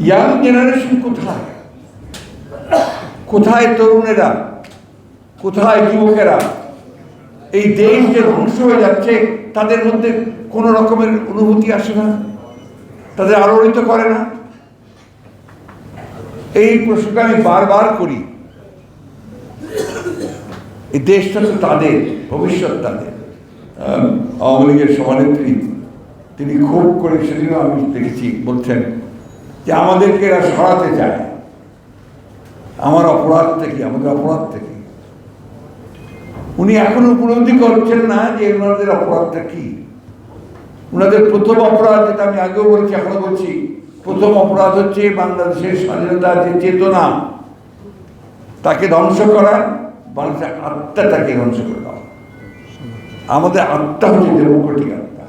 Young generation কোথায়? কোথায় তরুণেরা? কোথায় যুবকেরা? এই দেশ যে ধ্বংস হয়ে যাচ্ছে, তাদের মধ্যে কোনো রকমের অনুভূতি আসে না? তাদের আলোড়িত করে না? এই প্রশ্নটা আমি বারবার করি। এই দেশটা তো তাদের, ভবিষ্যৎ তাদের। আওয়ামী লীগের সভানেত্রী, তিনি খুব করে সেদিনও আমি দেখেছি, বলছেন যে আমাদেরকে এরা সরাতে চায়। আমার অপরাধ থেকে, আমাদের অপরাধ থেকে। উনি এখনও উপলব্ধি করছেন না যে ওনাদের অপরাধটা কি। ওনাদের প্রথম অপরাধ, যেটা আমি আগেও বলছি, এখনও বলছি, প্রথম অপরাধ হচ্ছে বাংলাদেশের স্বাধীনতার যে চেতনা, তাকে ধ্বংস করা, বাংলাদেশের আত্মাটাকে ধ্বংস করে দেওয়া। আমাদের আত্মা হচ্ছে ডেমোক্রেটিক আত্মা।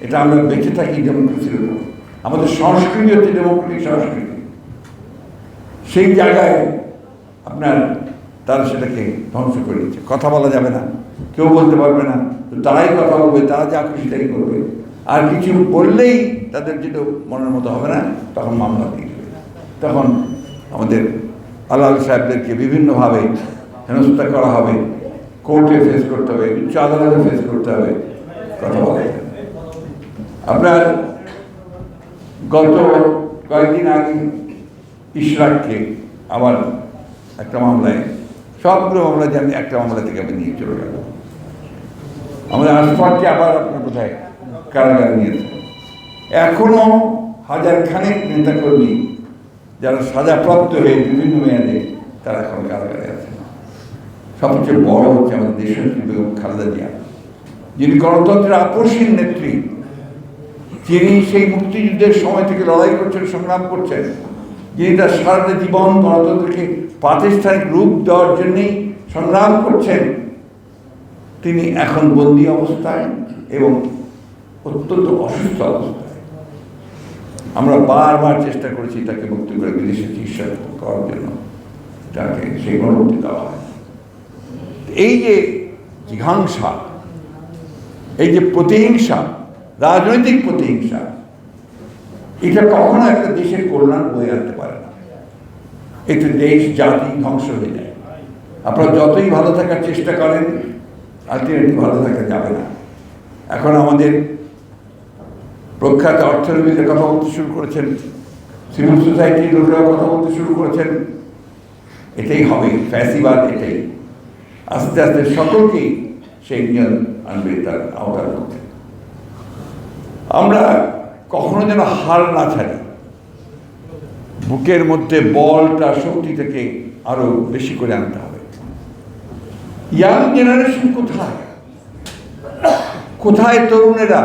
এটা আমরা বেঁচে থাকি, ডেমোক্রেসির উপর। আমাদের সংস্কৃতি হচ্ছে ডেমোক্রেটিক সংস্কৃতি। সেই জায়গায় আপনার তারা সেটাকে ধ্বংস করে কথা বলা যাবে না, কেউ বলতে পারবে না তারাই কথা বলবে, তারা যা খুশি তাই করবে। আর কিছু বললেই তাদের যেটা মনের মতো হবে না, তখন মামলা দিয়ে তখন আমাদের আলাল সাহেবদেরকে বিভিন্নভাবে হেনস্থা করা হবে, কোর্টে ফেস করতে হবে, উচ্চ আদালতে ফেস করতে হবে, কথা বলা আপনার গত কয়েকদিন আগে ইশরাককে আবার একটা মামলায়, সবগুলো মামলা যে আমি একটা মামলা থেকে আমি নিয়ে চলে গেল আমাদের আশফাককে আবার আপনার কোথায় কারাগারে নিয়েছে এখনও হাজার খানেক নেতাকর্মী যারা সাজাপ্রাপ্ত হয়ে বিভিন্ন মেয়াদে তারা এখন কারাগারে আছে। সবচেয়ে বড় হচ্ছে আমাদের দেশের খালেদা জিয়া। যিনি গণতন্ত্রের আপসীন নেত্রী যিনি সেই মুক্তিযুদ্ধের সময় থেকে লড়াই করছেন, সংগ্রাম করছেন, যিনি তার সারাটা জীবন গণতন্ত্রকে প্রাতিষ্ঠানিক রূপ দেওয়ার জন্যেই সংগ্রাম করছেন, তিনি এখন বন্দি অবস্থায় এবং অত্যন্ত অসুস্থ অবস্থায়। আমরা বারবার চেষ্টা করেছি তাকে মুক্তি করে বিদেশে চিকিৎসা করার জন্য তাকে সেই অনুমতি দেওয়া হয়। এই যে জিঘাংসা, এই যে প্রতিহিংসা রাজনৈতিক প্রতিহিংসা। এটা কখনো একটা দেশের কল্যাণ বয়ে আনতে পারে না। এতে দেশ, জাতি ধ্বংস হয়ে যায়। আপনারা যতই ভালো থাকার চেষ্টা করেন, আলটিমেটলি ভালো থাকা যাবে না। এখন আমাদের প্রখ্যাত অর্থনীতির কথা বলতে শুরু করেছেন, সিভিল সোসাইটির লোকেরাও কথা বলতে শুরু করেছেন। এটাই হবে, ফ্যাসিবাদ এটাই। আস্তে আস্তে সকলকেই সেই নিয়ম আনবে, তার আওতার মধ্যে। আমরা কখনো যেন হার না ছাড়ি। বুকের মধ্যে বলটা শক্তিটাকে আরও বেশি করে আনতে হবে। ইয়াং জেনারেশন কোথায়? কোথায় তরুণেরা?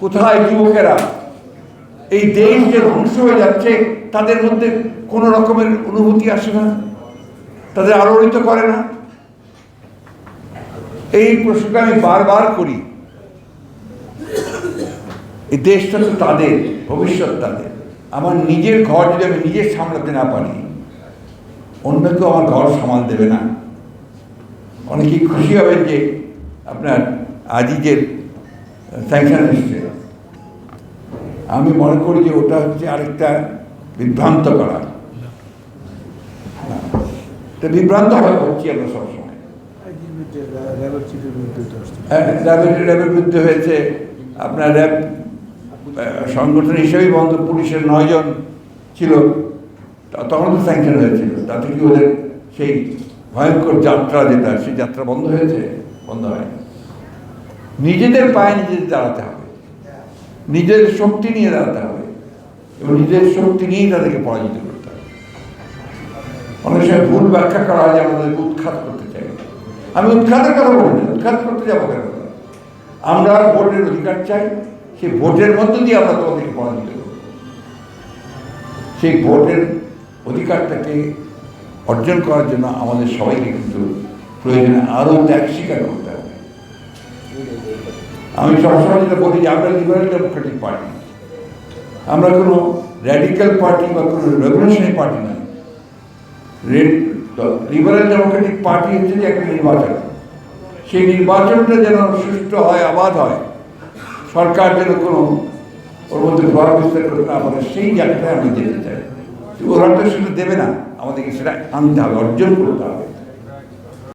কোথায় যুবকেরা? এই দেশ যে ধ্বংস হয়ে যাচ্ছে, তাদের মধ্যে কোনো রকমের অনুভূতি আসে না? তাদের আলোড়িত করে না? এই প্রশ্নটা আমি বারবার করি এই দেশটা তো তাদের ভবিষ্যৎ তাদের। আমার নিজের ঘর যদি আমি নিজে সামলাতে না পারি অন্য কেউ আমার ঘর সামাল দেবে না। অনেকেই খুশি হবেন যে আপনার আজিজের স্যাংশন এসছে। আমি মনে করি যে ওটা হচ্ছে আরেকটা বিভ্রান্ত করা। তো বিভ্রান্ত হচ্ছি আমরা সবসময়। হ্যাঁ, র্যাবের বিরুদ্ধে হয়েছে। আপনার র্যাব সংগঠন হিসেবেই বন্ধ পুলিশের নয়জন ছিল। তখন তো স্যাংশন হয়েছিল। তাতে কি ওদের সেই ভয়ঙ্কর যাত্রা যেটা, সেই যাত্রা বন্ধ হয়েছে? বন্ধ হয়নি। নিজেদের পায়ে নিজেদের দাঁড়াতে হবে। নিজের শক্তি নিয়ে দাঁড়াতে হবে। এবং নিজের শক্তি নিয়েই তাদেরকে পরাজিত করতে হবে। অনেক সময় ভুল ব্যাখ্যা করা হয় যে আমাদেরকে উৎখাত করতে চাই। আমি উৎখাতের কথা বলি না। উৎখাত করতে যাব কেন? আমরা ভোটের অধিকার চাই। সেই ভোটের মধ্য দিয়ে আমরা তোমাদেরকে পরাজিত করব। সেই ভোটের অধিকারটাকে অর্জন করার জন্য আমাদের সবাইকে কিন্তু প্রয়োজনে আরও ত্যাগ স্বীকার করতে হবে। আমি সবসময় যেটা বলি যে আমরা লিবারেল ডেমোক্রেটিক পার্টি আমরা কোনো র্যাডিক্যাল পার্টি বা কোনো রেভলিউশনারি পার্টি নয় লিবারেল ডেমোক্রেটিক পার্টি হচ্ছে যে একটা নির্বাচন। সেই নির্বাচনটা যেন সুষ্ঠু হয়, আবাদ হয়। সরকার যেন কোনো ওর মধ্যে প্রভাব বিস্তার করতে না পারে, সেই জায়গাটায় আমি যেতে চাই। ওরা তো সেটা দেবে না। আমাদেরকে সেটা আনতে হবে, অর্জন করতে হবে।